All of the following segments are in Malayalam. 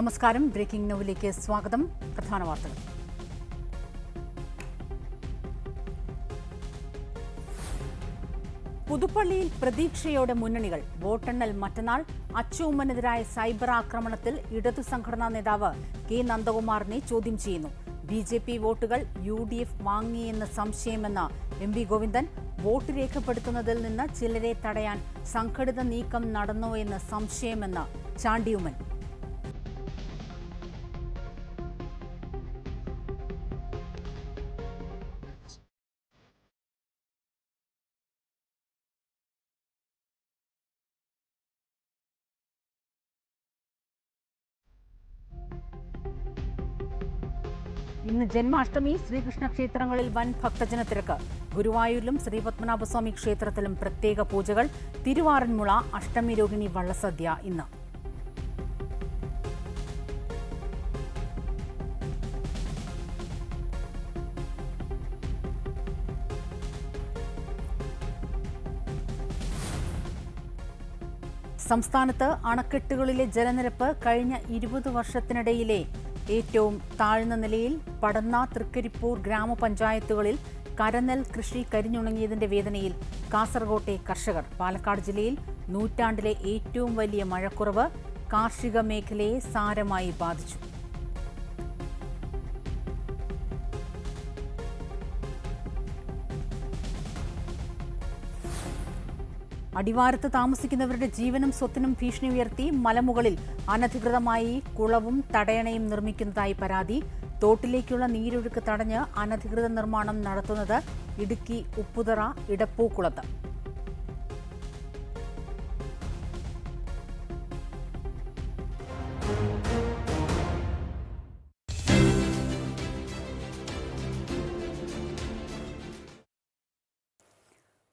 നമസ്കാരം. ബ്രേക്കിംഗ് ന്യൂവിലേക്ക് സ്വാഗതം. പ്രധാന വാർത്തകൾ. പുതുപ്പള്ളിയിൽ പ്രതീക്ഷയോടെ മുന്നണികൾ. വോട്ടെണ്ണൽ മറ്റന്നാൾ അച്ചുമ്മനെതിരായ സൈബർ ആക്രമണത്തിൽ ഇടതു സംഘടനാ നേതാവ് കെ നന്ദകുമാറിനെ ചോദ്യം ചെയ്യുന്നു. ബി ജെ പി വോട്ടുകൾ യു ഡി എഫ് വാങ്ങിയെന്ന് സംശയമെന്ന് എം വി ഗോവിന്ദൻ വോട്ട് രേഖപ്പെടുത്തുന്നതിൽ നിന്ന് ചിലരെ തടയാൻ സംഘടിത നീക്കം നടന്നോ എന്ന് സംശയമെന്ന് ചാണ്ടിയുമ്മൻ. ഇന്ന് ജന്മാഷ്ടമി ശ്രീകൃഷ്ണ ക്ഷേത്രങ്ങളിൽ വൻ ഭക്തജന തിരക്ക്. ഗുരുവായൂരിലും ശ്രീപത്മനാഭസ്വാമി ക്ഷേത്രത്തിലും പ്രത്യേക പൂജകൾ. തിരുവാറന്മുള അഷ്ടമി രോഹിണി വള്ളസദ്യ ഇന്ന്. സംസ്ഥാനത്ത് അണക്കെട്ടുകളിലെ ജലനിരപ്പ് കഴിഞ്ഞ ഇരുപത് വർഷത്തിനിടയിലെ ഏറ്റവും താഴ്ന്ന നിലയിൽ പടന്ന തൃക്കരിപ്പൂർ ഗ്രാമപഞ്ചായത്തുകളിൽ കരനെൽ കൃഷി കരിഞ്ഞുണങ്ങിയതിന്റെ വേദനയിൽ കാസർകോട്ടെ കർഷകർ. പാലക്കാട് ജില്ലയിൽ നൂറ്റാണ്ടിലെ ഏറ്റവും വലിയ മഴക്കുറവ് കാർഷിക മേഖലയെ സാരമായി ബാധിച്ചു. അടിവാരത്ത് താമസിക്കുന്നവരുടെ ജീവനും സ്വത്തിനും ഭീഷണി ഉയർത്തി മലമുകളിൽ അനധികൃതമായി കുളവും തടയണയും നിർമ്മിക്കുന്നതായി പരാതി. തോട്ടിലേക്കുള്ള നീരൊഴുക്ക് തടഞ്ഞ് അനധികൃത നിർമ്മാണം നടത്തുന്നത് ഇടുക്കി ഉപ്പുതറ ഇടപ്പൂക്കുളത്ത്.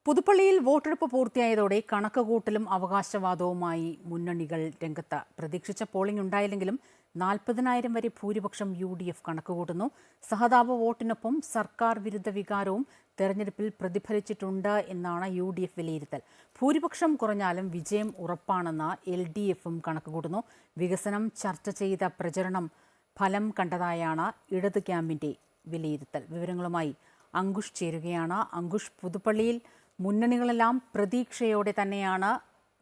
പുതുപ്പള്ളിയിൽ വോട്ടെടുപ്പ് പൂർത്തിയായതോടെ കണക്കുകൂട്ടലും അവകാശവാദവുമായി മുന്നണികൾ രംഗത്ത്. പ്രതീക്ഷിച്ച പോളിംഗ് ഉണ്ടായില്ലെങ്കിലും നാൽപ്പതിനായിരം വരെ ഭൂരിപക്ഷം യു ഡി എഫ് കണക്കുകൂട്ടുന്നു. സഹതാപ വോട്ടിനൊപ്പം സർക്കാർ വിരുദ്ധ വികാരവും തെരഞ്ഞെടുപ്പിൽ പ്രതിഫലിച്ചിട്ടുണ്ട് എന്നാണ് യു ഡി എഫ് വിലയിരുത്തൽ. ഭൂരിപക്ഷം കുറഞ്ഞാലും വിജയം ഉറപ്പാണെന്ന് എൽ ഡി എഫും കണക്കുകൂട്ടുന്നു. വികസനം ചർച്ച ചെയ്ത പ്രചരണം ഫലം കണ്ടതായാണ് ഇടത് ക്യാമ്പിന്റെ വിലയിരുത്തൽ. വിവരങ്ങളുമായി അങ്കുഷ് ചേരുകയാണ്. അങ്കുഷ് പുതുപ്പള്ളിയിൽ മുന്നണികളെല്ലാം പ്രതീക്ഷയോടെ തന്നെയാണ്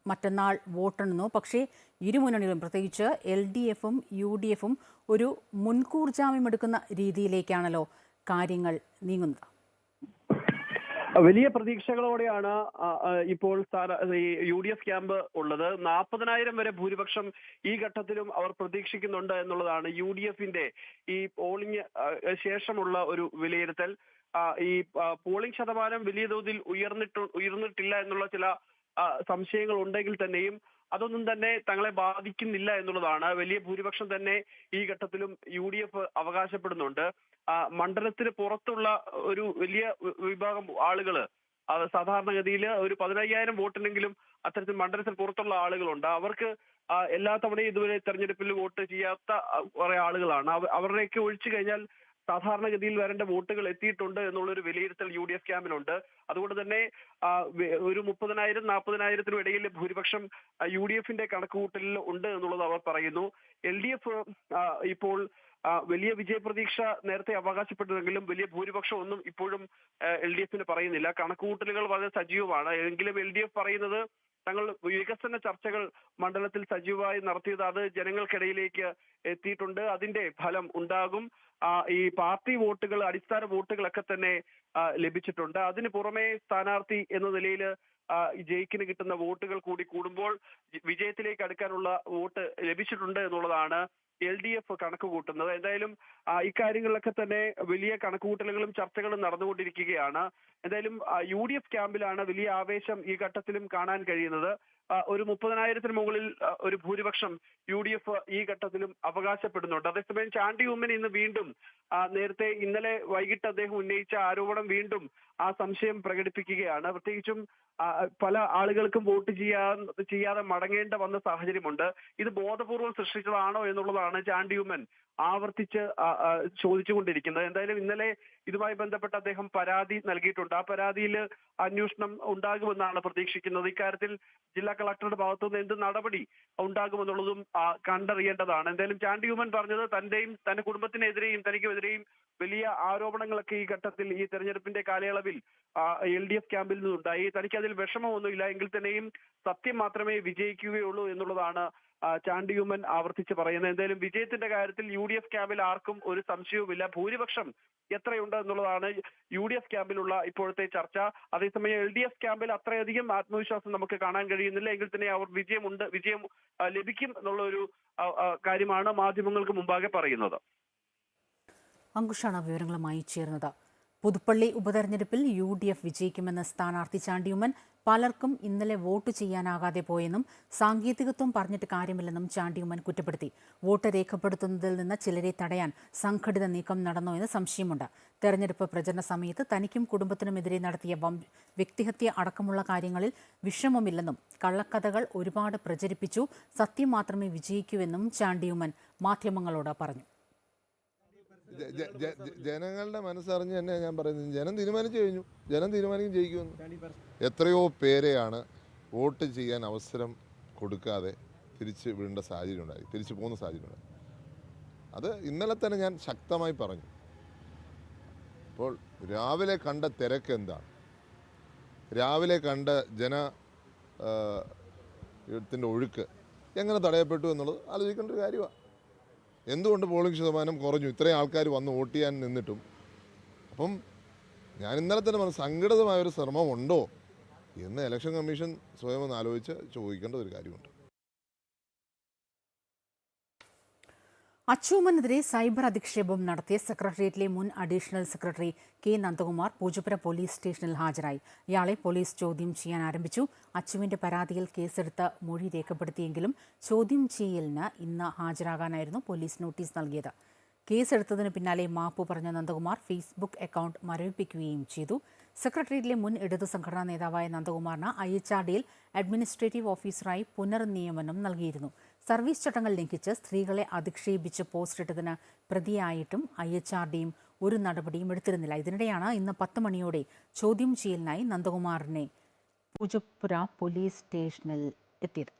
മറ്റന്നാൾ വോട്ടെണ്ണുന്നു പക്ഷേ ഇരുമുന്നണികളും പ്രത്യേകിച്ച് എൽ ഡി എഫും യു ഡി എഫും ഒരു മുൻകൂർ ജാമ്യം എടുക്കുന്ന രീതിയിലേക്കാണല്ലോ കാര്യങ്ങൾ നീങ്ങുന്നത്. വലിയ പ്രതീക്ഷകളോടെയാണ് ഇപ്പോൾ യു ഡി എഫ് ക്യാമ്പ് ഉള്ളത്. നാൽപ്പതിനായിരം വരെ ഭൂരിപക്ഷം ഈ ഘട്ടത്തിലും അവർ പ്രതീക്ഷിക്കുന്നുണ്ട് എന്നുള്ളതാണ് യു ഡി എഫിന്റെ ഈ പോളിംഗ് ശേഷമുള്ള ഒരു വിലയിരുത്തൽ. ഈ പോളിംഗ് ശതമാനം വലിയ തോതിൽ ഉയർന്നിട്ട് ഉയർന്നിട്ടില്ല എന്നുള്ള ചില സംശയങ്ങൾ ഉണ്ടെങ്കിൽ തന്നെയും അതൊന്നും തന്നെ തങ്ങളെ ബാധിക്കുന്നില്ല എന്നുള്ളതാണ്. വലിയ ഭൂരിപക്ഷം തന്നെ ഈ ഘട്ടത്തിലും യു ഡി എഫ് അവകാശപ്പെടുന്നുണ്ട് മണ്ഡലത്തിന് പുറത്തുള്ള ഒരു വലിയ വിഭാഗം ആളുകൾ അത് സാധാരണഗതിയിൽ ഒരു പതിനയ്യായിരം വോട്ടിനെങ്കിലും അത്തരത്തിൽ മണ്ഡലത്തിന് പുറത്തുള്ള ആളുകളുണ്ട്. അവർക്ക് എല്ലാ തവണയും ഇതുവരെ തെരഞ്ഞെടുപ്പിൽ വോട്ട് ചെയ്യാത്ത കുറെ ആളുകളാണ്. അവ- അവരുടെയൊക്കെ ഒഴിച്ചു കഴിഞ്ഞാൽ സാധാരണഗതിയിൽ വരേണ്ട വോട്ടുകൾ എത്തിയിട്ടുണ്ട് എന്നുള്ളൊരു വിലയിരുത്തൽ യു ഡി എഫ് ക്യാമ്പിനുണ്ട്. അതുകൊണ്ട് തന്നെ ഒരു മുപ്പതിനായിരം നാൽപ്പതിനായിരത്തിനും ഇടയിൽ ഭൂരിപക്ഷം യു ഡി എഫിന്റെ കണക്കുകൂട്ടലിൽ ഉണ്ട് എന്നുള്ളത് അവർ പറയുന്നു. എൽ ഡി എഫ് ഇപ്പോൾ വലിയ വിജയപ്രതീക്ഷ നേരത്തെ അവകാശപ്പെട്ടതെങ്കിലും വലിയ ഭൂരിപക്ഷം ഒന്നും ഇപ്പോഴും എൽ ഡി എഫിന് പറയുന്നില്ല. കണക്കുകൂട്ടലുകൾ വളരെ സജീവമാണ്. എങ്കിലും എൽ ഡി എഫ് പറയുന്നത് തങ്ങൾ വികസന ചർച്ചകൾ മണ്ഡലത്തിൽ സജീവമായി നടത്തിയത് അത് ജനങ്ങൾക്കിടയിലേക്ക് എത്തിയിട്ടുണ്ട്. അതിന്റെ ഫലം ഉണ്ടാകും. ഈ പാർട്ടി വോട്ടുകൾ അടിസ്ഥാന വോട്ടുകളൊക്കെ തന്നെ ലഭിച്ചിട്ടുണ്ട്. അതിന് പുറമെ സ്ഥാനാർത്ഥി എന്ന നിലയിൽ ജയിക്കിന് കിട്ടുന്ന വോട്ടുകൾ കൂടി കൂടുമ്പോൾ വിജയത്തിലേക്ക് അടുക്കാനുള്ള വോട്ട് ലഭിച്ചിട്ടുണ്ട് എന്നുള്ളതാണ് എൽ ഡി എഫ് കണക്ക് കൂട്ടുന്നത്. എന്തായാലും ഇക്കാര്യങ്ങളിലൊക്കെ തന്നെ വലിയ കണക്കുകൂട്ടലുകളും ചർച്ചകളും നടന്നുകൊണ്ടിരിക്കുകയാണ്. എന്തായാലും യു ഡി എഫ് ക്യാമ്പിലാണ് വലിയ ആവേശം ഈ ഘട്ടത്തിലും കാണാൻ കഴിയുന്നത്. ഒരു മുപ്പതിനായിരത്തിന് മുകളിൽ ഒരു ഭൂരിപക്ഷം യു ഡി എഫ് ഈ ഘട്ടത്തിലും അവകാശപ്പെടുന്നുണ്ട്. അതേസമയം ചാണ്ടി ഉമ്മൻ ഇന്ന് വീണ്ടും നേരത്തെ ഇന്നലെ വൈകിട്ട് അദ്ദേഹം ഉന്നയിച്ച ആരോപണം വീണ്ടും ആ സംശയം പ്രകടിപ്പിക്കുകയാണ്. പ്രത്യേകിച്ചും പല ആളുകൾക്കും വോട്ട് ചെയ്യാ ചെയ്യാതെ മടങ്ങേണ്ട വന്ന സാഹചര്യമുണ്ട്. ഇത് ബോധപൂർവം സൃഷ്ടിച്ചതാണോ എന്നുള്ളതാണ് ചാണ്ടി ഉമ്മൻ ആവർത്തിച്ച് ചോദിച്ചുകൊണ്ടിരിക്കുന്നത്. എന്തായാലും ഇന്നലെ ഇതുമായി ബന്ധപ്പെട്ട് അദ്ദേഹം പരാതി നൽകിയിട്ടുണ്ട്. ആ പരാതിയിൽ അന്വേഷണം ഉണ്ടാകുമെന്നാണ് പ്രതീക്ഷിക്കുന്നത്. ഇക്കാര്യത്തിൽ ജില്ലാ കളക്ടറുടെ ഭാഗത്തുനിന്ന് എന്ത് നടപടി ഉണ്ടാകുമെന്നുള്ളതും കണ്ടറിയേണ്ടതാണ്. എന്തായാലും ചാണ്ടി ഉമ്മൻ പറഞ്ഞത് തന്റെയും തന്റെ കുടുംബത്തിനെതിരെയും തനിക്കുമെതിരെയും വലിയ ആരോപണങ്ങളൊക്കെ ഈ ഘട്ടത്തിൽ ഈ തെരഞ്ഞെടുപ്പിന്റെ കാലയളവിൽ എൽ ഡി എഫ് ക്യാമ്പിൽ നിന്നുണ്ടായി. തനിക്ക് അതിൽ വിഷമമൊന്നുമില്ല. എങ്കിൽ തന്നെയും സത്യം മാത്രമേ വിജയിക്കുകയുള്ളൂ എന്നുള്ളതാണ് ചാണ്ടി ഉമ്മൻ ആവർത്തിച്ച് പറയുന്നത്. എന്തായാലും വിജയത്തിന്റെ കാര്യത്തിൽ യു ഡി എഫ് ക്യാമ്പിൽ ആർക്കും ഒരു സംശയവുമില്ല. ഭൂരിപക്ഷം എത്രയുണ്ട് എന്നുള്ളതാണ് യു ഡി എഫ് ക്യാമ്പിലുള്ള ഇപ്പോഴത്തെ ചർച്ച. അതേസമയം എൽ ഡി എഫ് ക്യാമ്പിൽ അത്രയധികം ആത്മവിശ്വാസം നമുക്ക് കാണാൻ കഴിയുന്നില്ല. എങ്കിൽ തന്നെ അവർ വിജയമുണ്ട് വിജയം ലഭിക്കും എന്നുള്ള ഒരു കാര്യമാണ് മാധ്യമങ്ങൾക്ക് മുമ്പാകെ പറയുന്നത്. അങ്കുഷാണ് വിവരങ്ങളുമായി ചേർന്നത്. പുതുപ്പള്ളി ഉപതെരഞ്ഞെടുപ്പിൽ യു ഡി എഫ് വിജയിക്കുമെന്ന് സ്ഥാനാർത്ഥി ചാണ്ടിയുമ്മൻ പലർക്കും ഇന്നലെ വോട്ട് ചെയ്യാനാകാതെ പോയെന്നും സാങ്കേതികത്വം പറഞ്ഞിട്ട് കാര്യമില്ലെന്നും ചാണ്ടിയുമ്മൻ കുറ്റപ്പെടുത്തി. വോട്ട് രേഖപ്പെടുത്തുന്നതിൽ നിന്ന് ചിലരെ തടയാൻ സംഘടിത നീക്കം നടന്നോ എന്ന് സംശയമുണ്ട്. തെരഞ്ഞെടുപ്പ് പ്രചരണ സമയത്ത് തനിക്കും കുടുംബത്തിനുമെതിരെ നടത്തിയ വ്യക്തിഹത്യ അടക്കമുള്ള കാര്യങ്ങളിൽ വിഷമമില്ലെന്നും കള്ളക്കഥകൾ ഒരുപാട് പ്രചരിപ്പിച്ചു. സത്യം മാത്രമേ വിജയിക്കൂ എന്നും ചാണ്ടിയുമ്മൻ മാധ്യമങ്ങളോട് പറഞ്ഞു. ജനങ്ങളുടെ മനസ്സറിഞ്ഞ്. തന്നെ ഞാൻ പറയുന്നത്. ജനം തീരുമാനിച്ചു കഴിഞ്ഞു. ജനം തീരുമാനിക്കും ജയിക്കുമെന്ന്. എത്രയോ പേരെയാണ് വോട്ട് ചെയ്യാൻ അവസരം കൊടുക്കാതെ തിരിച്ച് വിടേണ്ട സാഹചര്യം ഉണ്ടായി. തിരിച്ചു പോകുന്ന സാഹചര്യം ഉണ്ടായി. അത് ഇന്നലെ തന്നെ ഞാൻ ശക്തമായി പറഞ്ഞു. അപ്പോൾ രാവിലെ കണ്ട തിരക്ക് എന്താണ്? രാവിലെ കണ്ട ജന ത്തിന്റെ ഒഴുക്ക് എങ്ങനെ തടയപ്പെട്ടു എന്നുള്ളത് ആലോചിക്കേണ്ട ഒരു കാര്യമാണ് എന്തുകൊണ്ട് പോളിംഗ് ശതമാനം കുറഞ്ഞു? ഇത്രയും ആൾക്കാർ വന്ന് വോട്ട് ചെയ്യാൻ നിന്നിട്ടും. അപ്പം ഞാൻ ഇന്നലെ തന്നെ പറഞ്ഞു സംഘടിതമായ ഒരു ശ്രമം ഉണ്ടോ എന്ന് ഇലക്ഷൻ കമ്മീഷൻ സ്വയം ഒന്ന് ആലോചിച്ച് ചോദിക്കേണ്ട ഒരു കാര്യമുണ്ട്. അച്ചൂമനെതിരെ സൈബർ അധിക്ഷേപം നടത്തിയ സെക്രട്ടേറിയറ്റിലെ മുൻ additional secretary K Nandakumar Poojappura police സ്റ്റേഷനിൽ ഹാജരായി. ഇയാളെ പോലീസ് ചോദ്യം ചെയ്യാൻ ആരംഭിച്ചു. അച്ചുവിന്റെ പരാതിയിൽ കേസെടുത്ത് മൊഴി രേഖപ്പെടുത്തിയെങ്കിലും ചോദ്യം ചെയ്യലിന് ഇന്ന് ഹാജരാകാനായിരുന്നു പോലീസ് നോട്ടീസ് നൽകിയത്. കേസെടുത്തതിന് പിന്നാലെ മാപ്പു പറഞ്ഞ നന്ദകുമാർ ഫേസ്ബുക്ക് അക്കൗണ്ട് മരവിപ്പിക്കുകയും ചെയ്തു. സെക്രട്ടേറിയറ്റിലെ മുൻ ഇടതു സംഘടനാ നേതാവായ നന്ദകുമാറിന് ഐ എച്ച് ആർ ഡിയിൽ അഡ്മിനിസ്ട്രേറ്റീവ് ഓഫീസറായി പുനർനിയമനം നൽകിയിരുന്നു. സർവീസ് ചട്ടങ്ങൾ ലംഘിച്ച് സ്ത്രീകളെ അധിക്ഷേപിച്ച് പോസ്റ്റിട്ടതിന് പ്രതിയായിട്ടും ഐ എച്ച് ആർ ഡിയും ഒരു നടപടിയും എടുത്തിരുന്നില്ല. ഇതിനിടെയാണ് ഇന്ന് പത്ത് മണിയോടെ ചോദ്യം ചെയ്യലിനായി നന്ദകുമാറിനെ പൂജപ്പുര പോലീസ് സ്റ്റേഷനിൽ എത്തിയത്.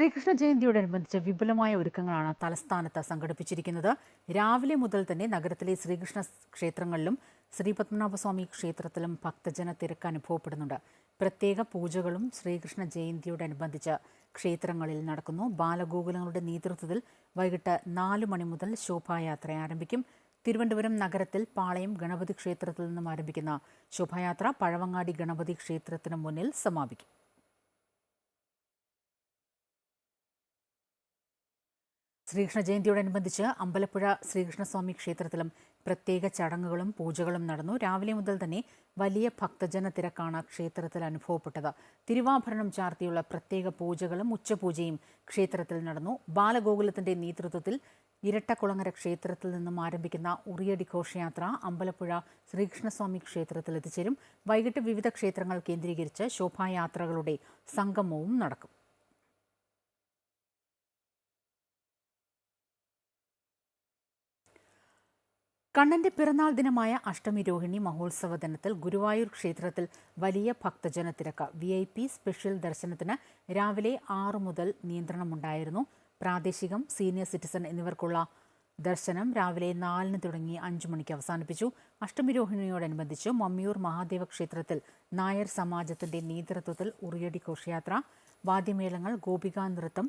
ശ്രീകൃഷ്ണ ജയന്തിയോടനുബന്ധിച്ച് വിപുലമായ ഒരുക്കങ്ങളാണ് തലസ്ഥാനത്ത് സംഘടിപ്പിച്ചിരിക്കുന്നത്. രാവിലെ മുതൽ തന്നെ നഗരത്തിലെ ശ്രീകൃഷ്ണ ക്ഷേത്രങ്ങളിലും ശ്രീപത്മനാഭസ്വാമി ക്ഷേത്രത്തിലും ഭക്തജന തിരക്ക് അനുഭവപ്പെടുന്നുണ്ട്. പ്രത്യേക പൂജകളും ശ്രീകൃഷ്ണ ജയന്തിയോടനുബന്ധിച്ച് ക്ഷേത്രങ്ങളിൽ നടക്കുന്നു. ബാലഗോകുലങ്ങളുടെ നേതൃത്വത്തിൽ വൈകിട്ട് നാല് മണി മുതൽ ശോഭായാത്ര ആരംഭിക്കും. തിരുവനന്തപുരം നഗരത്തിൽ പാളയം ഗണപതി ക്ഷേത്രത്തിൽ നിന്നും ആരംഭിക്കുന്ന ശോഭായാത്ര പഴവങ്ങാടി ഗണപതി ക്ഷേത്രത്തിന് മുന്നിൽ സമാപിക്കും. ശ്രീകൃഷ്ണ ജയന്തിയോടനുബന്ധിച്ച് അമ്പലപ്പുഴ ശ്രീകൃഷ്ണസ്വാമി ക്ഷേത്രത്തിലും പ്രത്യേക ചടങ്ങുകളും പൂജകളും നടന്നു. രാവിലെ മുതൽ തന്നെ വലിയ ഭക്തജന തിരക്കാണ് ക്ഷേത്രത്തിൽ അനുഭവപ്പെട്ടത്. തിരുവാഭരണം ചാർത്തിയുള്ള പ്രത്യേക പൂജകളും ഉച്ചപൂജയും ക്ഷേത്രത്തിൽ നടന്നു. ബാലഗോകുലത്തിന്റെ നേതൃത്വത്തിൽ ഇരട്ടക്കുളങ്ങര ക്ഷേത്രത്തിൽ നിന്നും ആരംഭിക്കുന്ന ഉറിയടി ഘോഷയാത്ര അമ്പലപ്പുഴ ശ്രീകൃഷ്ണസ്വാമി ക്ഷേത്രത്തിൽ എത്തിച്ചേരും വൈകിട്ട് വിവിധ ക്ഷേത്രങ്ങൾ കേന്ദ്രീകരിച്ച് ശോഭായാത്രകളുടെ സംഗമവും നടക്കും. കണ്ണന്റെ പിറന്നാൾ ദിനമായ അഷ്ടമി രോഹിണി മഹോത്സവ ദിനത്തിൽ ഗുരുവായൂർ ക്ഷേത്രത്തിൽ വലിയ ഭക്തജന തിരക്ക് വി ഐ പി സ്പെഷ്യൽ ദർശനത്തിന് രാവിലെ ആറു മുതൽ നിയന്ത്രണമുണ്ടായിരുന്നു. പ്രാദേശികം സീനിയർ സിറ്റിസൺ എന്നിവർക്കുള്ള ദർശനം രാവിലെ നാലിന് തുടങ്ങി അഞ്ചു മണിക്ക് അവസാനിപ്പിച്ചു. അഷ്ടമി രോഹിണിയോടനുബന്ധിച്ച് മമ്മിയൂർ മഹാദേവ ക്ഷേത്രത്തിൽ നായർ സമാജത്തിന്റെ നേതൃത്വത്തിൽ ഉറിയടി ഘോഷയാത്ര വാദ്യമേളങ്ങൾ ഗോപികാ നൃത്തം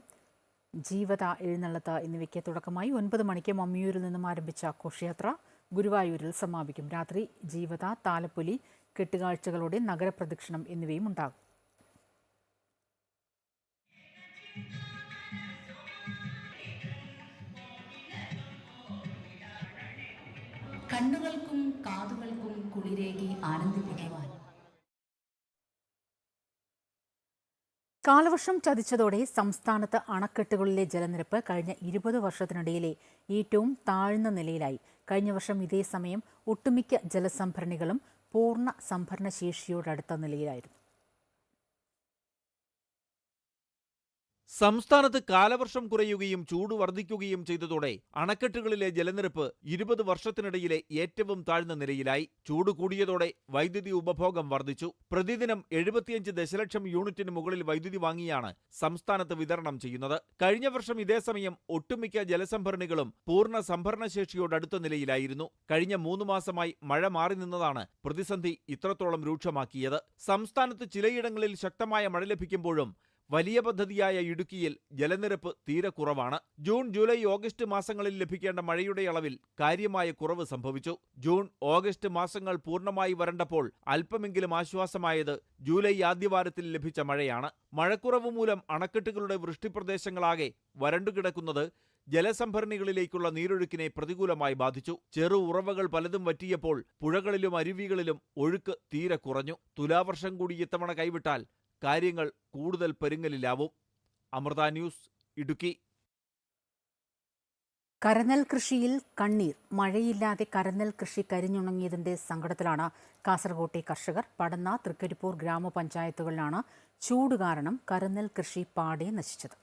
ജീവത എഴുന്നള്ളത്ത് എന്നിവയ്ക്ക് തുടക്കമായി ഒൻപത് മണിക്ക് മമ്മിയൂരിൽ നിന്നും ആരംഭിച്ച ഘോഷയാത്ര. ഗുരുവായൂരിൽ സമാപിക്കും. രാത്രി ജീവത താലപ്പൊലി കെട്ടുകാഴ്ചകളോടെ നഗരപ്രദക്ഷിണം എന്നിവയും ഉണ്ടാകും. കണ്ണുകൾക്കും കാതുകൾക്കും കുളിരേകി ആനന്ദിപ്പിക്കുവാൻ കാലവർഷം ചതിച്ചതോടെ സംസ്ഥാനത്ത് അണക്കെട്ടുകളിലെ ജലനിരപ്പ് കഴിഞ്ഞ ഇരുപത് വർഷത്തിനിടയിലെ ഏറ്റവും താഴ്ന്ന നിലയിലായി. കഴിഞ്ഞ വർഷം ഇതേ സമയം ഒട്ടുമിക്ക ജലസംഭരണികളും പൂർണ സംഭരണശേഷിയോടടുത്ത നിലയിലായിരുന്നു. സംസ്ഥാനത്ത് കാലവർഷം കുറയുകയും ചൂട് വർദ്ധിക്കുകയും ചെയ്തതോടെ അണക്കെട്ടുകളിലെ ജലനിരപ്പ് ഇരുപത് വർഷത്തിനിടയിലെ ഏറ്റവും താഴ്ന്ന നിലയിലായി. ചൂട് കൂടിയതോടെ വൈദ്യുതി ഉപഭോഗം വർദ്ധിച്ചു. പ്രതിദിനം എഴുപത്തിയഞ്ച് ദശലക്ഷം യൂണിറ്റിന് മുകളിൽ വൈദ്യുതി വാങ്ങിയാണ് സംസ്ഥാനത്ത് വിതരണം ചെയ്യുന്നത്. കഴിഞ്ഞ വർഷം ഇതേസമയം ഒട്ടുമിക്ക ജലസംഭരണികളും പൂർണ സംഭരണശേഷിയോടടുത്ത നിലയിലായിരുന്നു. കഴിഞ്ഞ മൂന്ന് മാസമായി മഴ മാറി നിന്നതാണ് പ്രതിസന്ധി ഇത്രത്തോളം രൂക്ഷമാക്കിയത്. സംസ്ഥാനത്ത് ചിലയിടങ്ങളിൽ ശക്തമായ മഴ ലഭിക്കുമ്പോഴും വലിയ പദ്ധതിയായ ഇടുക്കിയിൽ ജലനിരപ്പ് തീരെ കുറവാണ്. ജൂൺ ജൂലൈ ഓഗസ്റ്റ് മാസങ്ങളിൽ ലഭിക്കേണ്ട മഴയുടെ അളവിൽ കാര്യമായ കുറവ് സംഭവിച്ചു. ജൂൺ ഓഗസ്റ്റ് മാസങ്ങൾ പൂർണമായി വരണ്ടപ്പോൾ അല്പമെങ്കിലും ആശ്വാസമായത് ജൂലൈ ആദ്യവാരത്തിൽ ലഭിച്ച മഴയാണ്. മഴക്കുറവ് മൂലം അണക്കെട്ടുകളുടെ വൃഷ്ടിപ്രദേശങ്ങളാകെ വരണ്ടുകിടക്കുന്നത് ജലസംഭരണികളിലേക്കുള്ള നീരൊഴുക്കിനെ പ്രതികൂലമായി ബാധിച്ചു. ചെറു ഉറവകൾ പലതും വറ്റിയപ്പോൾ പുഴകളിലും അരുവികളിലും ഒഴുക്ക് തീരെ കുറഞ്ഞു. തുലാവർഷം കൂടി ഇത്തവണ കൈവിട്ടാൽ കാര്യങ്ങൾ കൂടുതൽ പെരുങ്ങലിലാവും. അമൃത ന്യൂസ് ഇടുക്കി. കരനെൽ കൃഷിയിൽ കണ്ണീർ. മഴയില്ലാതെ കരനെൽ കൃഷി കരിഞ്ഞുണങ്ങിയതിന്റെ സങ്കടത്തിലാണ് കാസർകോട്ടെ കർഷകർ. പടന്ന തൃക്കരിപ്പൂർ ഗ്രാമപഞ്ചായത്തുകളിലാണ് ചൂട് കാരണം കരനെൽ കൃഷി പാടെ നശിച്ചത്.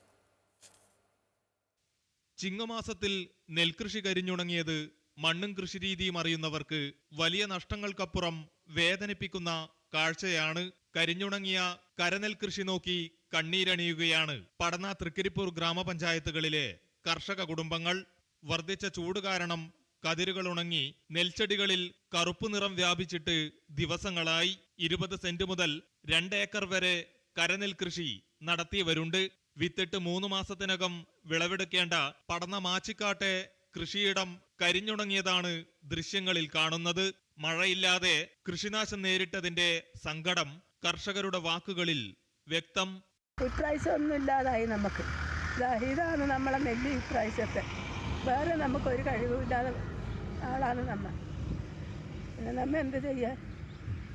ചിങ്ങമാസത്തിൽ നെൽകൃഷി കരിഞ്ഞുണങ്ങിയത് മണ്ണും കൃഷിരീതിയും അറിയുന്നവർക്ക് വലിയ നഷ്ടങ്ങൾക്കപ്പുറം വേദനിപ്പിക്കുന്ന കാഴ്ചയാണ് കരിഞ്ഞുണങ്ങിയ കരനെൽ കൃഷി നോക്കി കണ്ണീരണിയുകയാണ്. പടന്ന തൃക്കരിപ്പൂർ ഗ്രാമപഞ്ചായത്തുകളിലെ കർഷക കുടുംബങ്ങൾ. വർദ്ധിച്ച ചൂട് കാരണം കതിരുകൾ ഉണങ്ങി നെൽച്ചെടികളിൽ കറുപ്പ് നിറം വ്യാപിച്ചിട്ട് ദിവസങ്ങളായി ഇരുപത് സെന്റ് മുതൽ രണ്ട് ഏക്കർ വരെ കരനെൽ കൃഷി നടത്തിയവരുണ്ട് വിത്തിട്ട് മൂന്ന് മാസത്തിനകം വിളവെടുക്കേണ്ട പടന്ന മാച്ചിക്കാട്ടെ കൃഷിയിടം കരിഞ്ഞുണങ്ങിയതാണ് ദൃശ്യങ്ങളിൽ കാണുന്നത്. മഴയില്ലാതെ കൃഷിനാശം നേരിട്ടതിന്റെ സങ്കടം കർഷകരുടെ വാക്കുകളിൽ വ്യക്തം ഇപ്രാവശ്യം ഒന്നും ഇല്ലാതായി നമുക്ക് ഇതാണ് നമ്മളെ നെല്ല് ഇപ്രാവശ്യത്തെ. വേറെ നമുക്കൊരു കഴിവുമില്ലാതെ ആളാണ് നമ്മൾ പിന്നെ നമ്മ എന്ത് ചെയ്യാൻ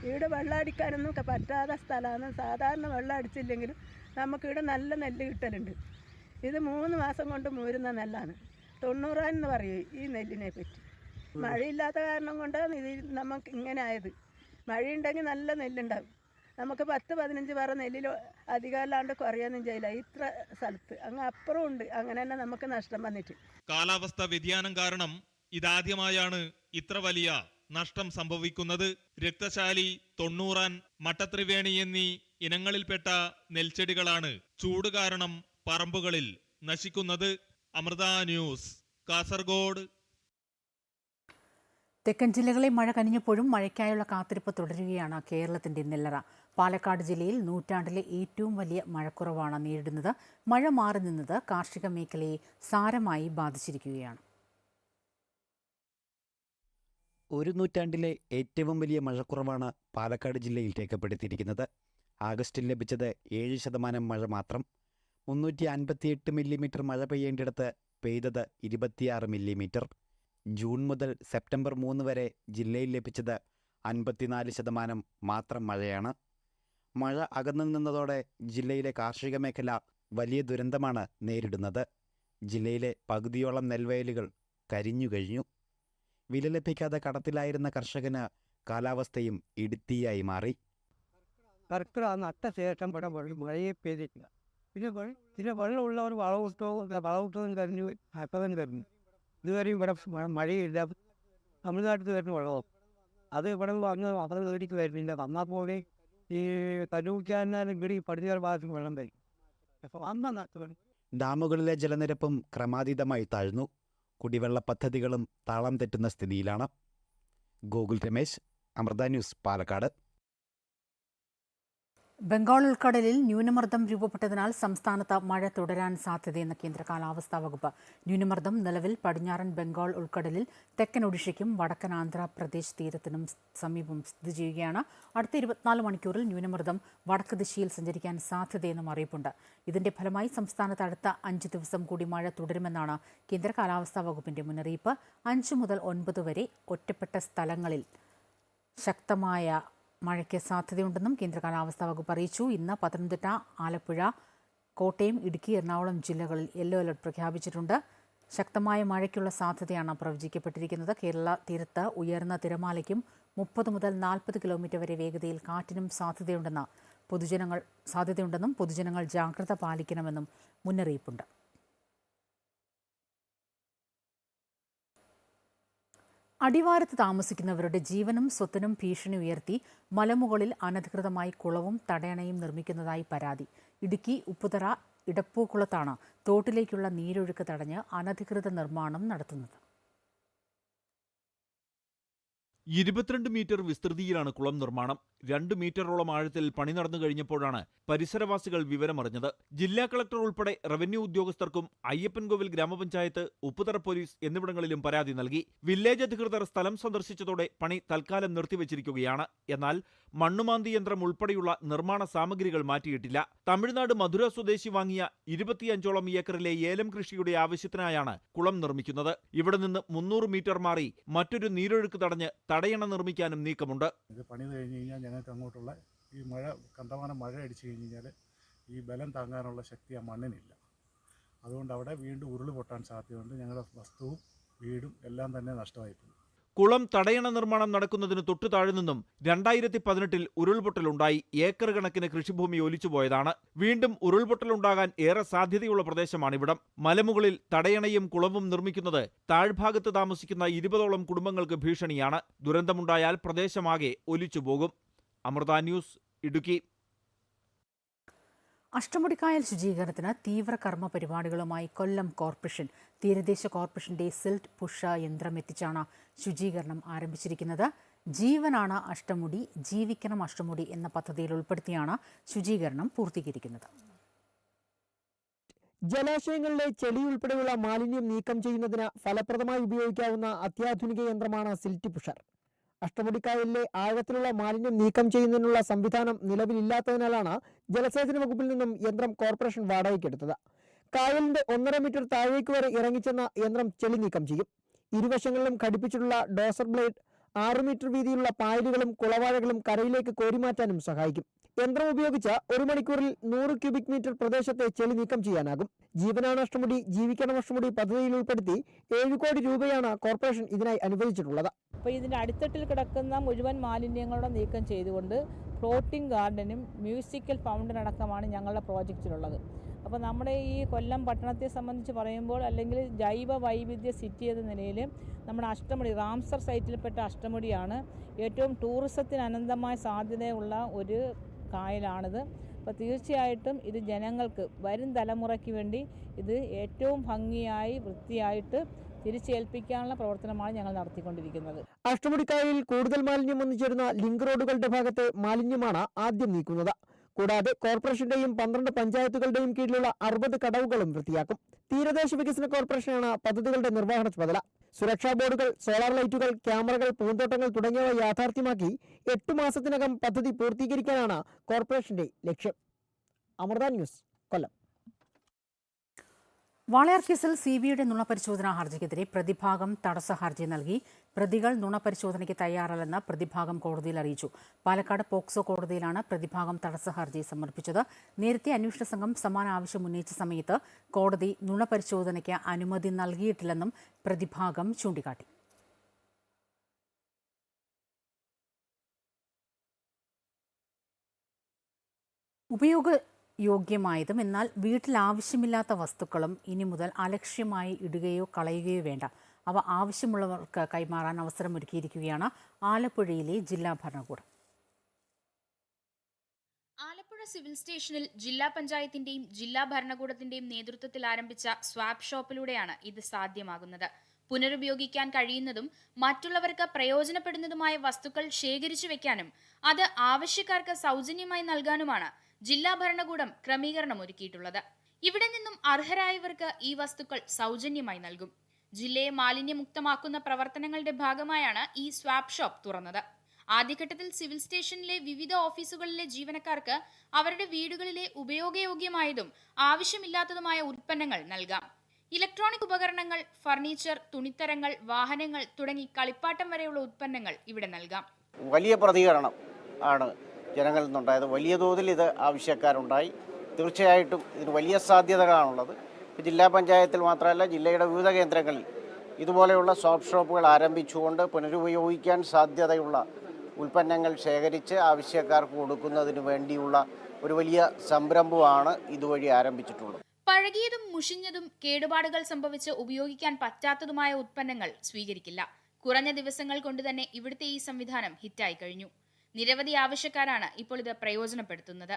ഇവിടെ വെള്ളം അടിക്കാനൊന്നും പറ്റാത്ത സ്ഥലമാണ്. സാധാരണ വെള്ളം അടിച്ചില്ലെങ്കിലും നമുക്കിവിടെ നല്ല നെല്ല് കിട്ടലുണ്ട്. ഇത് മൂന്ന് മാസം കൊണ്ട് മൂരുന്ന നെല്ലാണ്. തൊണ്ണൂറാന്ന് പറയും ഈ നെല്ലിനെ പറ്റി. മഴയില്ലാത്ത കാരണം കൊണ്ടാണ് ഇത് നമുക്ക് ഇങ്ങനെ ആയത്. മഴയുണ്ടെങ്കിൽ നല്ല നെല്ലുണ്ടാവും. നമുക്ക് പത്ത് പതിനഞ്ച് പറ നെല്ലിൽ അധികമല്ലാണ്ട് കുറയൊന്നും ചെയ്യില്ല. ഇത്ര സ്ഥലത്ത്. അങ്ങ് അപ്പുറം ഉണ്ട്. അങ്ങനെ തന്നെ നമുക്ക് നഷ്ടം വന്നിട്ട്. കാലാവസ്ഥ വ്യതിയാനം കാരണം ഇതാദ്യമായാണ് ഇത്ര വലിയ നഷ്ടം സംഭവിക്കുന്നത്. രക്തശാലി തൊണ്ണൂറാൻ മട്ടത്രിവേണി എന്നീ ഇനങ്ങളിൽപ്പെട്ട നെൽച്ചെടികളാണ് ചൂട് കാരണം പറമ്പുകളിൽ നശിക്കുന്നത്. അമൃത ന്യൂസ് കാസർഗോഡ്. തെക്കൻ ജില്ലകളിൽ മഴ കനിഞ്ഞപ്പോഴും മഴയ്ക്കായുള്ള കാത്തിരിപ്പ് തുടരുകയാണ് കേരളത്തിന്റെ നെല്ലറ. പാലക്കാട് ജില്ലയിൽ നൂറ്റാണ്ടിലെ ഏറ്റവും വലിയ മഴക്കുറവാണ് നേരിടുന്നത്. മഴ മാറി നിന്നത് കാർഷിക മേഖലയെ സാരമായി ബാധിച്ചിരിക്കുകയാണ്. ഒരു നൂറ്റാണ്ടിലെ ഏറ്റവും വലിയ മഴക്കുറവാണ് പാലക്കാട് ജില്ലയിൽ രേഖപ്പെടുത്തിയിരിക്കുന്നത്. ആഗസ്റ്റിൽ ലഭിച്ചത് ഏഴ് ശതമാനം മഴ മാത്രം. മുന്നൂറ്റി അൻപത്തിയെട്ട് മില്ലിമീറ്റർ മഴ പെയ്യേണ്ടിടത്ത് പെയ്തത് ഇരുപത്തിയാറ് മില്ലിമീറ്റർ. ജൂൺ മുതൽ സെപ്റ്റംബർ മൂന്ന് വരെ ജില്ലയിൽ ലഭിച്ചത് അൻപത്തിനാല് ശതമാനം മാത്രം മഴയാണ്. മഴ അകന്നു നിന്നതോടെ ജില്ലയിലെ കാർഷിക മേഖല വലിയ ദുരന്തമാണ് നേരിടുന്നത്. ജില്ലയിലെ പകുതിയോളം നെൽവയലുകൾ കരിഞ്ഞു കഴിഞ്ഞു. വില ലഭിക്കാതെ കടത്തിലായിരുന്ന കർഷകന് കാലാവസ്ഥയും ഇടുത്തിയായി മാറി. കർക്കിടക നട്ട ശേഷം ഇവിടെ മഴയെ പെയ്തിട്ടില്ല. പിന്നെ പിന്നെ വെള്ളമുള്ളവർ വളവിട്ടോ വളമിട്ടതും കരിഞ്ഞു അപ്പം കരിഞ്ഞു. ഇതുവരെയും ഇവിടെ മഴയില്ല. തമിഴ്നാട്ടിൽ വരുന്ന വെള്ളവും. അത് ഇവിടെ വന്ന് അവർ വീട്ടിലേക്ക് വരുന്നില്ല. വന്നാൽ പോലെ ഈ ഇവിടെ പടിഞ്ഞാറ് ഭാഗത്ത് വെള്ളം തരും ഡാമുകളിലെ ജലനിരപ്പും ക്രമാതീതമായി താഴ്ന്നു. കുടിവെള്ള പദ്ധതികളും താളം തെറ്റുന്ന സ്ഥിതിയിലാണ്. ഗോകുൽ രമേശ് അമൃത ന്യൂസ് പാലക്കാട്. ബംഗാൾ ഉൾക്കടലിൽ ന്യൂനമർദ്ദം രൂപപ്പെട്ടതിനാൽ സംസ്ഥാനത്ത് മഴ തുടരാൻ സാധ്യതയെന്ന് കേന്ദ്ര കാലാവസ്ഥാ വകുപ്പ്. ന്യൂനമർദ്ദം നിലവിൽ പടിഞ്ഞാറൻ ബംഗാൾ ഉൾക്കടലിൽ തെക്കൻ ഒഡീഷയ്ക്കും വടക്കൻ ആന്ധ്രാപ്രദേശ് തീരത്തിനും സമീപം സ്ഥിതി ചെയ്യുകയാണ്. അടുത്ത ഇരുപത്തിനാല് മണിക്കൂറിൽ ന്യൂനമർദ്ദം വടക്ക് ദിശയിൽ സഞ്ചരിക്കാൻ സാധ്യതയെന്നും അറിയിപ്പുണ്ട്. ഇതിന്റെ ഫലമായി സംസ്ഥാനത്ത് അടുത്ത അഞ്ച് ദിവസം കൂടി മഴ തുടരുമെന്നാണ് കേന്ദ്ര കാലാവസ്ഥാ വകുപ്പിന്റെ മുന്നറിയിപ്പ്. അഞ്ച് മുതൽ ഒൻപത് വരെ ഒറ്റപ്പെട്ട സ്ഥലങ്ങളിൽ ശക്തമായ മഴയ്ക്ക് സാധ്യതയുണ്ടെന്നും കേന്ദ്ര കാലാവസ്ഥാ വകുപ്പ് അറിയിച്ചു. ഇന്ന് പത്തനംതിട്ട ആലപ്പുഴ കോട്ടയം ഇടുക്കി എറണാകുളം ജില്ലകളിൽ യെല്ലോ അലർട്ട് പ്രഖ്യാപിച്ചിട്ടുണ്ട്. ശക്തമായ മഴയ്ക്കുള്ള സാധ്യതയാണ് പ്രവചിക്കപ്പെട്ടിരിക്കുന്നത്. കേരള തീരത്ത് ഉയർന്ന തിരമാലയ്ക്കും മുപ്പത് മുതൽ നാൽപ്പത് കിലോമീറ്റർ വരെ വേഗതയിൽ കാറ്റിനും സാധ്യതയുണ്ടെന്ന് പൊതുജനങ്ങൾ സാധ്യതയുണ്ടെന്നും പൊതുജനങ്ങൾ ജാഗ്രത പാലിക്കണമെന്നും മുന്നറിയിപ്പുണ്ട്. അടിവാരത്ത് താമസിക്കുന്നവരുടെ ജീവനും സ്വത്തിനും ഭീഷണി ഉയർത്തി മലമുകളിൽ അനധികൃതമായി കുളവും തടയണയും നിർമ്മിക്കുന്നതായി പരാതി. ഇടുക്കി ഉപ്പുതറ ഇടപ്പൂക്കുളത്താണ് തോട്ടിലേക്കുള്ള നീരൊഴുക്ക് തടഞ്ഞ് അനധികൃത നിർമ്മാണം നടത്തുന്നത്. ഇരുപത്തിരണ്ട് മീറ്റർ വിസ്തൃതിയിലാണ് കുളം നിർമ്മാണം. രണ്ട് മീറ്ററോളം ആഴത്തിൽ പണി നടന്നു കഴിഞ്ഞപ്പോഴാണ് പരിസരവാസികൾ വിവരമറിഞ്ഞത്. ജില്ലാ കളക്ടർ ഉൾപ്പെടെ റവന്യൂ ഉദ്യോഗസ്ഥർക്കും അയ്യപ്പൻകോവിൽ ഗ്രാമപഞ്ചായത്ത് ഉപ്പുതറ പോലീസ് എന്നിവിടങ്ങളിലും പരാതി നൽകി. വില്ലേജ് അധികൃതർ സ്ഥലം സന്ദർശിച്ചതോടെ പണി തൽക്കാലം നിർത്തിവച്ചിരിക്കുകയാണ്. എന്നാൽ മണ്ണുമാന്തി യന്ത്രം ഉൾപ്പെടെയുള്ള നിർമ്മാണ സാമഗ്രികൾ മാറ്റിയിട്ടില്ല. തമിഴ്നാട് മധുര സ്വദേശി വാങ്ങിയ ഇരുപത്തിയഞ്ചോളം ഏക്കറിലെ ഏലം കൃഷിയുടെ ആവശ്യത്തിനായാണ് കുളം നിർമ്മിക്കുന്നത്. ഇവിടെ നിന്ന് മുന്നൂറ് മീറ്റർ മാറി മറ്റൊരു നീരൊഴുക്ക് തടഞ്ഞ് തടയണ നിർമ്മിക്കാനും നീക്കമുണ്ട്. ഇത് പണി കഴിഞ്ഞ് കഴിഞ്ഞാൽ ഞങ്ങൾക്ക് അങ്ങോട്ടുള്ള ഈ മഴ കണ്ടമാനം മഴ അടിച്ചു കഴിഞ്ഞ് കഴിഞ്ഞാൽ ഈ ബലം താങ്ങാനുള്ള ശക്തി ആ മണ്ണിനില്ല. അതുകൊണ്ട് അവിടെ വീണ്ടും ഉരുൾ പൊട്ടാൻ സാധ്യതയുണ്ട്. ഞങ്ങളുടെ വസ്തുവും വീടും എല്ലാം തന്നെ നഷ്ടമായി പോകും കുളം തടയണ നിർമ്മാണം നടക്കുന്നതിന് തൊട്ടു താഴെ നിന്നും രണ്ടായിരത്തി പതിനെട്ടിൽ ഉരുൾപൊട്ടലുണ്ടായി ഏക്കർ കണക്കിന് കൃഷിഭൂമി ഒലിച്ചുപോയതാണ്. വീണ്ടും ഉരുൾപൊട്ടലുണ്ടാകാൻ ഏറെ സാധ്യതയുള്ള പ്രദേശമാണിവിടം. മലമുകളിൽ തടയണയും കുളവും നിർമ്മിക്കുന്നത് താഴ്ഭാഗത്ത് താമസിക്കുന്ന ഇരുപതോളം കുടുംബങ്ങൾക്ക് ഭീഷണിയാണ്. ദുരന്തമുണ്ടായാൽ പ്രദേശമാകെ ഒലിച്ചുപോകും. അമൃത ന്യൂസ് ഇടുക്കി. അഷ്ടമുടിക്കായൽ ശുചീകരണത്തിന് തീവ്ര കർമ്മ പരിപാടികളുമായി കൊല്ലം കോർപ്പറേഷൻ തീരദേശ കോർപ്പറേഷന്റെ സിൽറ്റ് പുഷ യന്ത്രം എത്തിച്ചാണ് ശുചീകരണം ആരംഭിച്ചിരിക്കുന്നത്. ജീവനാണ് അഷ്ടമുടി ജീവിക്കണം അഷ്ടമുടി എന്ന പദ്ധതിയിൽ ഉൾപ്പെടുത്തിയാണ് ശുചീകരണം പൂർത്തീകരിക്കുന്നത്. ജലാശയങ്ങളിലെ ചെളി ഉൾപ്പെടെയുള്ള മാലിന്യം നീക്കം ചെയ്യുന്നതിന് ഫലപ്രദമായി ഉപയോഗിക്കാവുന്ന അത്യാധുനിക യന്ത്രമാണ് സിൽറ്റ് പുഷർ. അഷ്ടമുടിക്കായലിലെ ആഴത്തിലുള്ള മാലിന്യം നീക്കം ചെയ്യുന്നതിനുള്ള സംവിധാനം നിലവിലില്ലാത്തതിനാലാണ് ജലസേചന വകുപ്പിൽ നിന്നും യന്ത്രം കോർപ്പറേഷൻ വാടകയ്ക്കെടുത്തത്. കായലിന്റെ ഒന്നര മീറ്റർ താഴേക്ക് വരെ ഇറങ്ങിച്ചെന്ന യന്ത്രം ചെളി നീക്കം ചെയ്യും. ഇരുവശങ്ങളിലും ഘടിപ്പിച്ചിട്ടുള്ള ഡോസർ ബ്ലേഡ് ആറ് മീറ്റർ വീതിയിലുള്ള പായലുകളും കുളവാഴകളും കരയിലേക്ക് കോരിമാറ്റാനും സഹായിക്കും. യന്ത്രം ഉപയോഗിച്ച് ഒരു മണിക്കൂറിൽ നൂറ് ക്യൂബിക് മീറ്റർ പ്രദേശത്തെ ചെളി നീക്കം ചെയ്യാനാകും. ജീവനാണ് അഷ്ടമുടി ജീവിക്കണം അഷ്ടമുടി പദ്ധതിയിൽ ഉൾപ്പെടുത്തി ഏഴ് കോടി രൂപയാണ് കോർപ്പറേഷൻ ഇതിനായി അനുവദിച്ചിട്ടുള്ളത്. അപ്പോൾ ഇതിന്റെ അടിത്തട്ടിൽ കിടക്കുന്ന മുഴുവൻ മാലിന്യങ്ങളുടെ നീക്കം ചെയ്തുകൊണ്ട് ഫ്ലോട്ടിംഗ് ഗാർഡനും മ്യൂസിക്കൽ ഫൗണ്ടൻ അടക്കമാണ് ഞങ്ങളുടെ പ്രോജക്റ്റിലുള്ളത്. അപ്പോൾ നമ്മുടെ ഈ കൊല്ലം പട്ടണത്തെ സംബന്ധിച്ച് പറയുമ്പോൾ അല്ലെങ്കിൽ ജൈവ വൈവിധ്യ സിറ്റി എന്ന നിലയിൽ നമ്മുടെ അഷ്ടമുടി റാംസർ സൈറ്റിൽപ്പെട്ട അഷ്ടമുടിയാണ് ഏറ്റവും ടൂറിസത്തിന് അനന്തമായ സാധ്യതയുള്ള ഒരു കായലാണിത്. അപ്പോൾ തീർച്ചയായിട്ടും ഇത് ജനങ്ങൾക്ക് വരും തലമുറയ്ക്ക് വേണ്ടി ഇത് ഏറ്റവും ഭംഗിയായി വൃത്തിയായിട്ട് തിരിച്ചേൽപ്പിക്കാനുള്ള പ്രവർത്തനമാണ് ഞങ്ങൾ നടത്തിക്കൊണ്ടിരിക്കുന്നത്. അഷ്ടമുടിക്കായലിൽ കൂടുതൽ മാലിന്യം വന്നുചേരുന്ന ലിങ്ക് റോഡുകളുടെ ഭാഗത്തെ മാലിന്യമാണ് ആദ്യം നീക്കുന്നത്. കൂടാതെ കോർപ്പറേഷന്റെയും പന്ത്രണ്ട് പഞ്ചായത്തുകളുടെയും കീഴിലുള്ള അറുപത് കടവുകളും വൃത്തിയാക്കും. തീരദേശ വികസന കോർപ്പറേഷനാണ് പദ്ധതികളുടെ നിർവഹണ ചുമതല. സുരക്ഷാ ബോർഡുകൾ സോളാർ ലൈറ്റുകൾ ക്യാമറകൾ പൂന്തോട്ടങ്ങൾ തുടങ്ങിയവ യാഥാർത്ഥ്യമാക്കി എട്ട് മാസത്തിനകം പദ്ധതി പൂർത്തീകരിക്കാനാണ് കോർപ്പറേഷന്റെ ലക്ഷ്യം. അമൃത ന്യൂസ് കൊല്ലം. വാളയാർ കേസിൽ സി ബി ഐയുടെ നുണപരിശോധനാ ഹർജിക്കെതിരെ പ്രതിഭാഗം തടസ്സ ഹർജി നൽകി. പ്രതികൾ നുണപരിശോധനയ്ക്ക് തയ്യാറല്ലെന്ന് പ്രതിഭാഗം കോടതിയിൽ അറിയിച്ചു. പാലക്കാട് പോക്സോ കോടതിയിലാണ് പ്രതിഭാഗം തടസ്സ ഹർജി സമർപ്പിച്ചത്. നേരത്തെ അന്വേഷണ സംഘം സമാന ആവശ്യം ഉന്നയിച്ച സമയത്ത് കോടതി നുണപരിശോധനയ്ക്ക് അനുമതി നൽകിയിട്ടില്ലെന്നും പ്രതിഭാഗം ചൂണ്ടിക്കാട്ടി. ഉപയോഗയോഗ്യമായതും എന്നാൽ വീട്ടിൽ ആവശ്യമില്ലാത്ത വസ്തുക്കളും ഇനി മുതൽ അലക്ഷ്യമായി ഇടുകയോ കളയുകയോ വേണ്ട. അവ ആവശ്യമുള്ളവർക്ക് കൈമാറാൻ അവസരമൊരുക്കിയിരിക്കുകയാണ് ആലപ്പുഴയിലെ ജില്ലാ ഭരണകൂടം. ആലപ്പുഴ സിവിൽ സ്റ്റേഷനിൽ ജില്ലാ പഞ്ചായത്തിന്റെയും ജില്ലാ ഭരണകൂടത്തിന്റെയും നേതൃത്വത്തിൽ ആരംഭിച്ച സ്വാപ്പ് ഷോപ്പിലൂടെയാണ് ഇത് സാധ്യമാകുന്നത്. പുനരുപയോഗിക്കാൻ കഴിയുന്നതും മറ്റുള്ളവർക്ക് പ്രയോജനപ്പെടുന്നതുമായ വസ്തുക്കൾ ശേഖരിച്ചു വെക്കാനും അത് ആവശ്യക്കാർക്ക് സൗജന്യമായി നൽകാനുമാണ് ജില്ലാ ഭരണകൂടം ക്രമീകരണം ഒരുക്കിയിട്ടുള്ളത്. ഇവിടെ നിന്നും അർഹരായവർക്ക് ഈ വസ്തുക്കൾ സൗജന്യമായി നൽകും. ജില്ലയെ മാലിന്യമുക്തമാക്കുന്ന പ്രവർത്തനങ്ങളുടെ ഭാഗമായാണ് ഈ സ്വാപ് ഷോപ്പ് തുറന്നത്. ആദ്യഘട്ടത്തിൽ സിവിൽ സ്റ്റേഷനിലെ വിവിധ ഓഫീസുകളിലെ ജീവനക്കാർക്ക് അവരുടെ വീടുകളിലെ ഉപയോഗയോഗ്യമായതും ആവശ്യമില്ലാത്തതുമായ ഉൽപ്പന്നങ്ങൾ നൽകാം. ഇലക്ട്രോണിക് ഉപകരണങ്ങൾ ഫർണിച്ചർ തുണിത്തരങ്ങൾ വാഹനങ്ങൾ തുടങ്ങി കളിപ്പാട്ടം വരെയുള്ള ഉൽപ്പന്നങ്ങൾ ഇവിടെ നൽകാം. വലിയ പ്രതികരണം ആണ്. ജനങ്ങളിൽ നിന്നുണ്ടായത്. വലിയ തോതിൽ ഇത് ആവശ്യക്കാരുണ്ടായി. തീർച്ചയായിട്ടും ഇതിന് വലിയ സാധ്യതകളാണുള്ളത്. ഇപ്പോൾ ജില്ലാ പഞ്ചായത്തിൽ മാത്രമല്ല ജില്ലയുടെ വിവിധ കേന്ദ്രങ്ങളിൽ ഇതുപോലെയുള്ള സോപ്പ് ഷോപ്പുകൾ ആരംഭിച്ചുകൊണ്ട് പുനരുപയോഗിക്കാൻ സാധ്യതയുള്ള ഉൽപ്പന്നങ്ങൾ ശേഖരിച്ച് ആവശ്യക്കാർക്ക് കൊടുക്കുന്നതിന് വേണ്ടിയുള്ള ഒരു വലിയ സംരംഭമാണ് ഇതുവഴി ആരംഭിച്ചിട്ടുള്ളത്. പഴകിയതും മുഷിഞ്ഞതും കേടുപാടുകൾ സംഭവിച്ച് ഉപയോഗിക്കാൻ പറ്റാത്തതുമായ ഉൽപ്പന്നങ്ങൾ സ്വീകരിക്കില്ല. കുറഞ്ഞ ദിവസങ്ങൾ കൊണ്ട് തന്നെ ഇവിടുത്തെ ഈ സംവിധാനം ഹിറ്റായി കഴിഞ്ഞു. നിരവധി ആവശ്യക്കാരാണ് ഇപ്പോൾ ഇത് പ്രയോജനപ്പെടുത്തുന്നത്.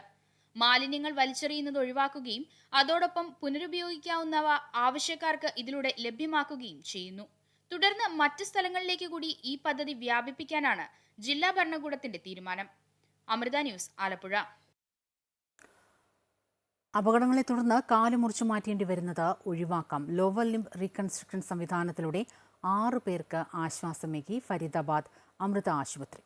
മാലിന്യങ്ങൾ വലിച്ചെറിയുന്നത് ഒഴിവാക്കുകയും അതോടൊപ്പം പുനരുപയോഗിക്കാവുന്നവ ആവശ്യക്കാർക്ക് ഇതിലൂടെ ലഭ്യമാക്കുകയും ചെയ്യുന്നു. തുടർന്ന് മറ്റ് സ്ഥലങ്ങളിലേക്ക് കൂടി ഈ പദ്ധതി വ്യാപിപ്പിക്കാനാണ് ജില്ലാ ഭരണകൂടത്തിന്റെ തീരുമാനം. അമൃത ന്യൂസ് ആലപ്പുഴ. അപകടങ്ങളെ തുടർന്ന് കാൽ മുറിച്ചു മാറ്റേണ്ടി വരുന്നത് ഒഴിവാക്കാം. ലോവർ ലിംബ് റീകൺസ്ട്രക്ഷൻ സംവിധാനത്തിലൂടെ ആറു പേർക്ക് ആശ്വാസമേകി ഫരീദാബാദ് അമൃത ആശുപത്രി.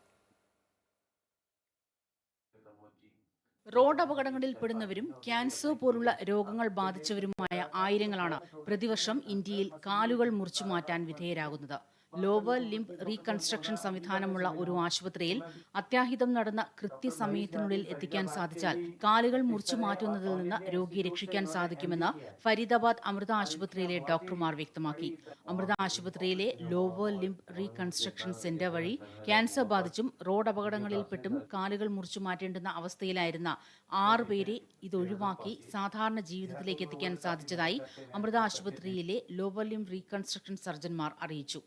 റോഡ് അപകടങ്ങളിൽ പെടുന്നവരും ക്യാൻസർ പോലുള്ള രോഗങ്ങൾ ബാധിച്ചവരുമായ ആയിരങ്ങളാണ് പ്രതിവർഷം ഇന്ത്യയിൽ കാലുകൾ മുറിച്ചു മാറ്റാൻ വിധേയരാകുന്നത്. ലോവർ ലിംബ് റീകൺസ്ട്രക്ഷൻ സംവിധാനമുള്ള ഒരു ആശുപത്രിയിൽ അത്യാഹിതം നടന്ന കൃത്യസമയത്തിനുള്ളിൽ എത്തിക്കാൻ സാധിച്ചാൽ കാലുകൾ മുറിച്ചു മാറ്റുന്നതിൽ നിന്ന് രോഗിയെ രക്ഷിക്കാൻ സാധിക്കുമെന്ന് ഫരീദാബാദ് അമൃത ആശുപത്രിയിലെ ഡോക്ടർമാർ വ്യക്തമാക്കി. അമൃത ആശുപത്രിയിലെ ലോവർ ലിംബ് റീകൺസ്ട്രക്ഷൻ സെന്റർ വഴി ക്യാൻസർ ബാധിച്ചും റോഡ് അപകടങ്ങളിൽപ്പെട്ടും കാലുകൾ മുറിച്ചു മാറ്റേണ്ടുന്ന അവസ്ഥയിലായിരുന്ന ആറ് പേരെ ഇതൊഴിവാക്കി സാധാരണ ജീവിതത്തിലേക്ക് എത്തിക്കാൻ സാധിച്ചതായി അമൃത ആശുപത്രിയിലെ ലോവർ ലിംബ് റീകൺസ്ട്രക്ഷൻ സർജൻമാർ അറിയിച്ചു.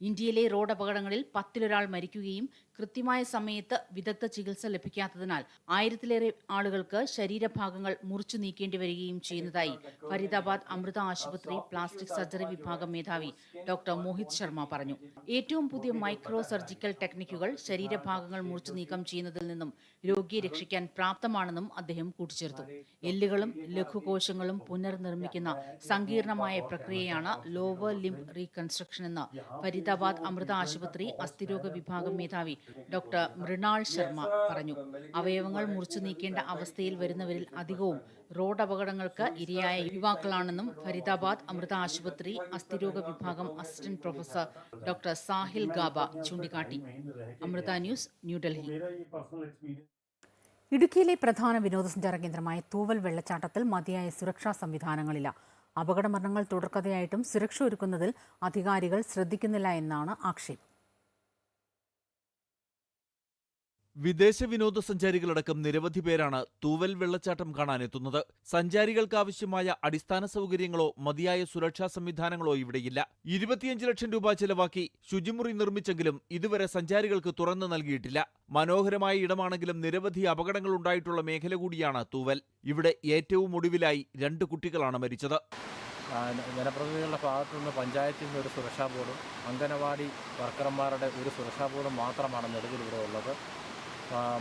ഇന്ത്യയിലെ റോഡ് അപകടങ്ങളിൽ പത്തിലൊരാൾ മരിക്കുകയും കൃത്യമായ സമയത്ത് വിദഗ്ധ ചികിത്സ ലഭിക്കാത്തതിനാൽ ആയിരത്തിലേറെ ആളുകൾക്ക് ശരീരഭാഗങ്ങൾ മുറിച്ചു നീക്കേണ്ടി വരികയും ചെയ്യുന്നതായി ഫരീദാബാദ് അമൃത ആശുപത്രി പ്ലാസ്റ്റിക് സർജറി വിഭാഗം മേധാവി ഡോക്ടർ മോഹിത് ശർമ്മ പറഞ്ഞു. ഏറ്റവും പുതിയ മൈക്രോ സർജിക്കൽ ടെക്നിക്കുകൾ ശരീരഭാഗങ്ങൾ മുറിച്ചു നീക്കം ചെയ്യുന്നതിൽ നിന്നും രോഗിയെ രക്ഷിക്കാൻ പ്രാപ്തമാണെന്നും അദ്ദേഹം കൂട്ടിച്ചേർത്തു. എല്ലുകളും ലഘുകോശങ്ങളും പുനർനിർമ്മിക്കുന്ന സങ്കീർണമായ പ്രക്രിയയാണ് ലോവർ ലിംബ് റീകൺസ്ട്രക്ഷൻ എന്ന് ഫരീദാബാദ് അമൃത ആശുപത്രി അസ്ഥിരോഗ വിഭാഗം മേധാവി ഡോക്ടർ മൃണാൾ ശർമ്മ പറഞ്ഞു. അവയവങ്ങൾ മുറിച്ചു നീക്കേണ്ട അവസ്ഥയിൽ വരുന്നവരിൽ അധികവും റോഡ് അപകടങ്ങൾക്ക് ഇരയായ യുവാക്കളാണെന്നും ഫരീദാബാദ് അമൃത ആശുപത്രി അസ്ഥിരോഗ വിഭാഗം assistant professor doctor Sahil Gaba ചൂണ്ടിക്കാട്ടി. അമൃത ന്യൂസ് ന്യൂഡൽഹി. ഇടുക്കിയിലെ പ്രധാന വിനോദസഞ്ചാര കേന്ദ്രമായ തൂവൽ വെള്ളച്ചാട്ടത്തിൽ മതിയായ സുരക്ഷാ സംവിധാനങ്ങളില്ല. അപകടമരണങ്ങൾ തുടർക്കഥയായിട്ടും സുരക്ഷ ഒരുക്കുന്നതിൽ അധികാരികൾ ശ്രദ്ധിക്കുന്നില്ല എന്നാണ് ആക്ഷേപം. വിദേശ വിനോദസഞ്ചാരികളടക്കം നിരവധി പേരാണ് തൂവൽ വെള്ളച്ചാട്ടം കാണാനെത്തുന്നത്. സഞ്ചാരികൾക്കാവശ്യമായ അടിസ്ഥാന സൗകര്യങ്ങളോ മതിയായ സുരക്ഷാ സംവിധാനങ്ങളോ ഇവിടെയില്ല. ഇരുപത്തിയഞ്ച് ലക്ഷം രൂപ ചെലവാക്കി ശുചിമുറി നിർമ്മിച്ചെങ്കിലും ഇതുവരെ സഞ്ചാരികൾക്ക് തുറന്നു നൽകിയിട്ടില്ല. മനോഹരമായ ഇടമാണെങ്കിലും നിരവധി അപകടങ്ങൾ ഉണ്ടായിട്ടുള്ള മേഖല കൂടിയാണ് തൂവൽ. ഇവിടെ ഏറ്റവും ഒടുവിലായി രണ്ട് കുട്ടികളാണ് മരിച്ചത്. ജനപ്രതിനിധികളുടെ ഭാഗത്തു നിന്ന് പഞ്ചായത്തിൽ നിന്ന് ഒരു സുരക്ഷാ ബോർഡും അംഗനവാടി വർക്കർമാരുടെ ഒരു സുരക്ഷാ ബോർഡും മാത്രമാണ് നിലവിൽ ഇവിടെ ഉള്ളത്.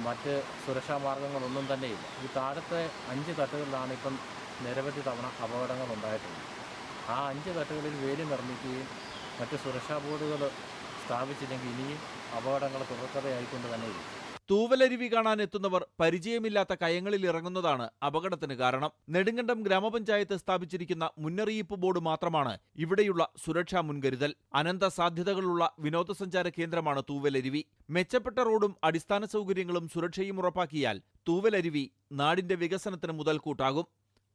മറ്റ് സുരക്ഷാ മാർഗങ്ങളൊന്നും തന്നെയില്ല. ഈ താഴത്തെ അഞ്ച് തട്ടുകളിലാണ് ഇപ്പം നിരവധി തവണ അപകടങ്ങൾ ഉണ്ടായിട്ടുള്ളത് ആ അഞ്ച് തട്ടുകളിൽ വേലി നിർമ്മിക്കുകയും മറ്റ് സുരക്ഷാ ബോർഡുകൾ സ്ഥാപിച്ചില്ലെങ്കിൽ ഇനിയും അപകടങ്ങൾ തുടർക്കഥയായിക്കൊണ്ട് തന്നെ ഇരിക്കും തൂവലരുവി കാണാൻ എത്തുന്നവർ പരിചയമില്ലാത്ത കയങ്ങളിൽ ഇറങ്ങുന്നതാണ് അപകടത്തിന് കാരണം. നെടുങ്കണ്ടം ഗ്രാമപഞ്ചായത്ത് സ്ഥാപിച്ചിരിക്കുന്ന മുന്നറിയിപ്പ് ബോർഡ് മാത്രമാണ് ഇവിടെയുള്ള സുരക്ഷാ മുൻകരുതൽ. അനന്ത സാധ്യതകളുള്ള വിനോദസഞ്ചാര കേന്ദ്രമാണ് തൂവലരുവി. മെച്ചപ്പെട്ട റോഡും അടിസ്ഥാന സൗകര്യങ്ങളും സുരക്ഷയും ഉറപ്പാക്കിയാൽ തൂവലരുവി നാടിന്റെ വികസനത്തിന് മുതൽക്കൂട്ടാകും.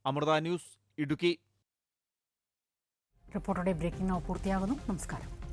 അമൃത ന്യൂസ് ഇടുക്കി. റിപ്പോർട്ടോടെ ബ്രേക്കിംഗ് പൂർത്തിയാകുന്നു. നമസ്കാരം.